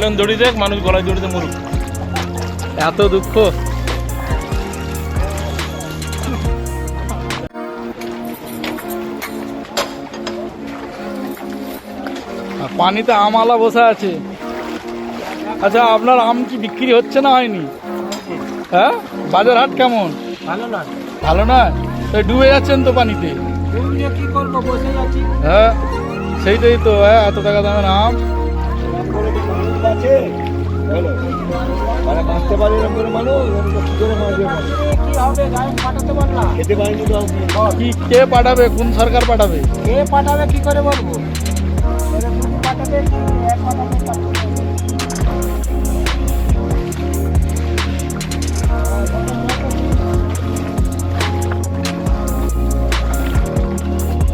Nylon দড়ি দেখ মানুষ গলায় দড়িতে মরুক এত দুঃখ। পানিতে আমলা বসে আছে। আচ্ছা আপনার আম কি বিক্রি হচ্ছে না হয়নি? হ্যাঁ? বাজার হাট কেমন? ভালো না। ভালো না? তাই ডুবে যাচ্ছেন তো পানিতে? তুমি কি করব? বসে যাচ্ছি হ্যাঁ সেইটাই তো হ্যাঁ এত টাকা দামের আম। মানে বাঁচতে করে মানুষ কি কি পাঠাবে কোন সরকার পাঠাবে কে পাঠাবে কি করে বলব?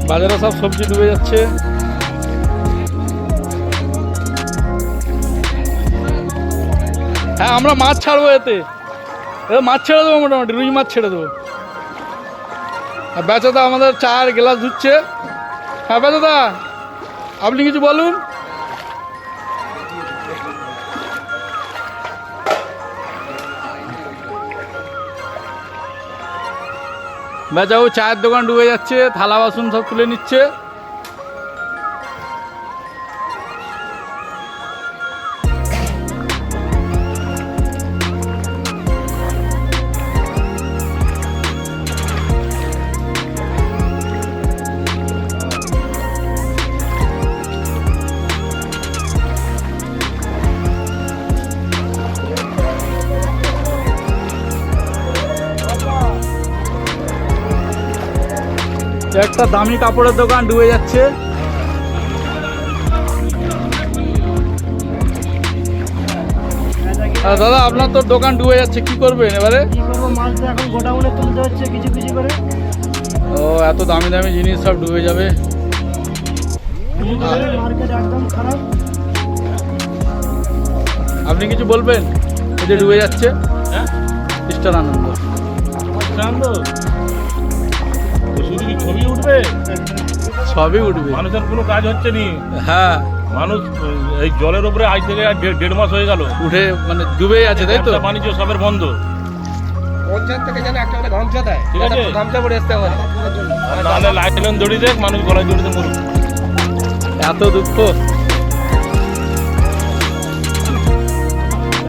বাজারে সব সবজি ডুবে যাচ্ছে হ্যাঁ আমরা মাছ ছাড়বো এতে। মাছ ছেড়ে দেবো মোটামুটি, রুই মাছ ছেড়ে দেবো। আর বেচাদা আমাদের চার গ্লাস ধুচ্ছে। হ্যাঁ বেচাদা, আপনি কিছু বলুন। বেচাও চায়ের দোকান ডুবে যাচ্ছে, থালা বাসন সব তুলে নিচ্ছে। একটা দামি কাপড়ের দোকান ডুবে যাচ্ছে। আর দাদা আপনার তো দোকান ডুবে যাচ্ছে কি করবেন এবারে? কি করব মাছ তো এখন গোডাউনে তুলতে হচ্ছে কিছু কিছু করে। ও এত দামি দামি জিনিস সব ডুবে যাবে। মার্কেট একদম খারাপ। আপনি কিছু বলবেন? এই যে ডুবে যাচ্ছে। হ্যাঁ? খ্রিস্টান আনন্দ। কি ছবি উঠবে? সবই উঠবে। মানুষের কোনো কাজ হচ্ছে নি? হ্যাঁ। মানুষ এই জলের উপরে আজ থেকে আর দেড়- দেড় মাস হয়ে গেল। উঠে মানে ডুবে আছে তাই তো? বাণিজ্য সবের বন্ধ। পঞ্চায়েত থেকে যেন একটা করে গামছা দেয়। ঠিক আছে। গামছা পরে আসতে হবে। নাহলে লাইলন দড়ি দেখ মানুষ গলায় দড়িতে মরুক। এত দুঃখ।